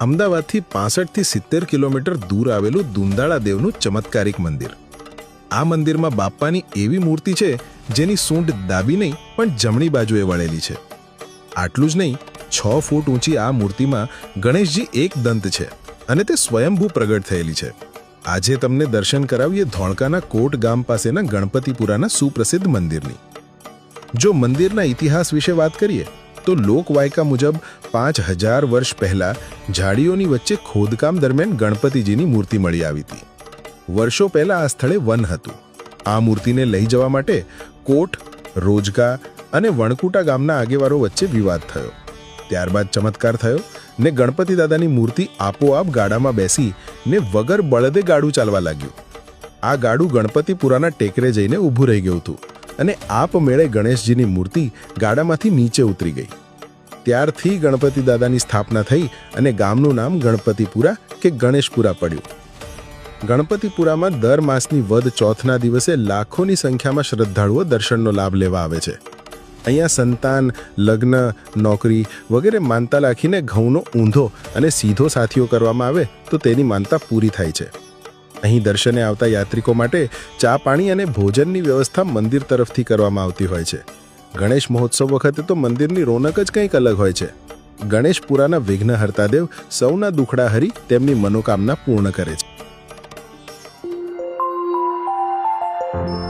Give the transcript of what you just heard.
અમદાવાદથી પાસઠથી સિત્તેર કિલોમીટર દૂર આવેલું દુંદાળા દેવનું ચમત્કારિક મંદિર. આ મંદિરમાં બાપ્પાની એવી મૂર્તિ છે, જેની સૂંઢ ડાબી નહીં, પણ જમણી બાજુએ વળેલી છે. આટલું જ નહીં, છ ફૂટ ઊંચી આ મૂર્તિમાં ગણેશજી એક દંત છે અને તે સ્વયંભૂ પ્રગટ થયેલી છે. આજે તમને દર્શન કરાવીએ ધોળકાના કોટ ગામ પાસેના ગણપતિપુરાના સુપ્રસિદ્ધ મંદિરની. જો મંદિરના ઇતિહાસ વિશે વાત કરીએ તો લોકવાયકા મુજબ પાંચ હજાર વર્ષ પહેલાં ઝાડીઓની વચ્ચે ખોદકામ દરમિયાન ગણપતિજીની મૂર્તિ મળી આવી હતી. વર્ષો પહેલા આ સ્થળે વન હતું. આ મૂર્તિને લઈ જવા માટે કોટ રોજકા અને વણકુટા ગામના આગેવારો વચ્ચે વિવાદ થયો. ત્યારબાદ ચમત્કાર થયો ને ગણપતિ દાદાની મૂર્તિ આપોઆપ ગાડામાં બેસી ને વગર બળદે ગાડું ચાલવા લાગ્યું. આ ગાડું ગણપતિપુરાના ટેકરે જઈને ઊભું રહી ગયું હતું. અને આપમેળે ગણેશજીની મૂર્તિ ગાડામાંથી નીચે ઉતરી ગઈ. ત્યારથી ગણપતિ દાદાની સ્થાપના થઈ અને ગામનું નામ ગણપતિપુરા કે ગણેશપુરા પડ્યું. ગણપતિપુરામાં દર માસની વદ ચોથના દિવસે લાખોની સંખ્યામાં શ્રદ્ધાળુઓ દર્શનનો લાભ લેવા આવે છે. અહીંયા સંતાન, લગ્ન, નોકરી વગેરે માનતા રાખીને ઘઉંનો ઊંધો અને સીધો સાથીઓ કરવામાં આવે તો તેની માનતા પૂરી થાય છે. અહીં દર્શને આવતા યાત્રિકો માટે ચા પાણી અને ભોજનની વ્યવસ્થા મંદિર તરફથી કરવામાં આવતી હોય છે. ગણેશ મહોત્સવ વખતે તો મંદિરની રોનક જ કંઈક અલગ હોય છે. ગણેશપુરાના વિઘ્નહર્તા દેવ સૌના દુખડા હરી તેમની મનોકામના પૂર્ણ કરે છે. thank you